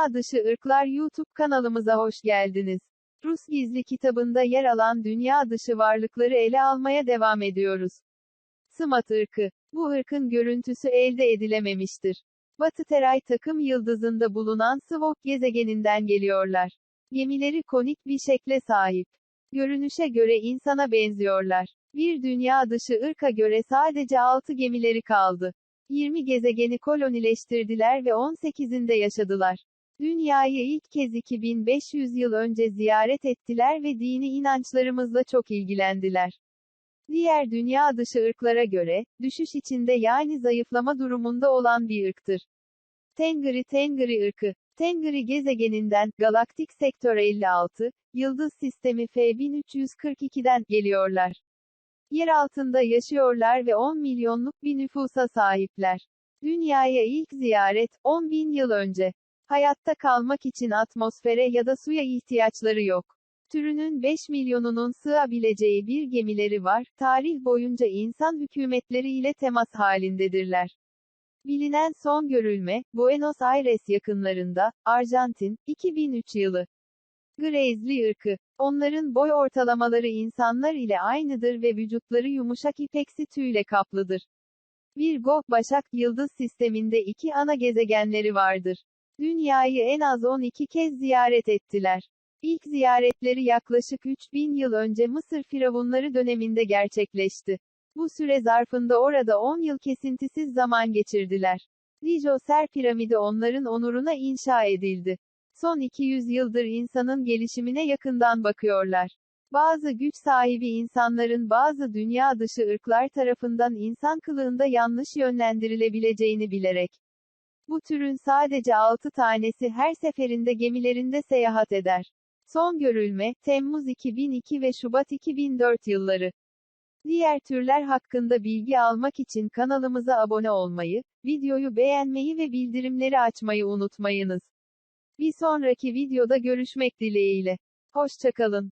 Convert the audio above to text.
Dünya Dışı Irklar YouTube kanalımıza hoş geldiniz. Rus Gizli kitabında yer alan dünya dışı varlıkları ele almaya devam ediyoruz. Sımat ırkı. Bu ırkın görüntüsü elde edilememiştir. Batı Teray takım yıldızında bulunan Svok gezegeninden geliyorlar. Gemileri konik bir şekle sahip. Görünüşe göre insana benziyorlar. Bir dünya dışı ırka göre sadece 6 gemileri kaldı. 20 gezegeni kolonileştirdiler ve 18'inde yaşadılar. Dünyayı ilk kez 2500 yıl önce ziyaret ettiler ve dini inançlarımızla çok ilgilendiler. Diğer dünya dışı ırklara göre, düşüş içinde yani zayıflama durumunda olan bir ırktır. Tengri Tengri ırkı, Tengri gezegeninden, galaktik sektör 56, yıldız sistemi F1342'den geliyorlar. Yer altında yaşıyorlar ve 10 milyonluk bir nüfusa sahipler. Dünyaya ilk ziyaret, 10 bin yıl önce. Hayatta kalmak için atmosfere ya da suya ihtiyaçları yok. Türünün 5 milyonunun sığabileceği bir gemileri var, tarih boyunca insan hükümetleri ile temas halindedirler. Bilinen son görülme, Buenos Aires yakınlarında, Arjantin, 2003 yılı. Grizzly ırkı. Onların boy ortalamaları insanlar ile aynıdır ve vücutları yumuşak ipeksi tüyle kaplıdır. Virgo, Başak, yıldız sisteminde iki ana gezegenleri vardır. Dünyayı en az 12 kez ziyaret ettiler. İlk ziyaretleri yaklaşık 3000 yıl önce Mısır firavunları döneminde gerçekleşti. Bu süre zarfında orada 10 yıl kesintisiz zaman geçirdiler. Djoser piramidi onların onuruna inşa edildi. Son 200 yıldır insanın gelişimine yakından bakıyorlar. Bazı güç sahibi insanların bazı dünya dışı ırklar tarafından insan kılığında yanlış yönlendirilebileceğini bilerek. Bu türün sadece 6 tanesi her seferinde gemilerinde seyahat eder. Son görülme, Temmuz 2002 ve Şubat 2004 yılları. Diğer türler hakkında bilgi almak için kanalımıza abone olmayı, videoyu beğenmeyi ve bildirimleri açmayı unutmayınız. Bir sonraki videoda görüşmek dileğiyle. Hoşçakalın.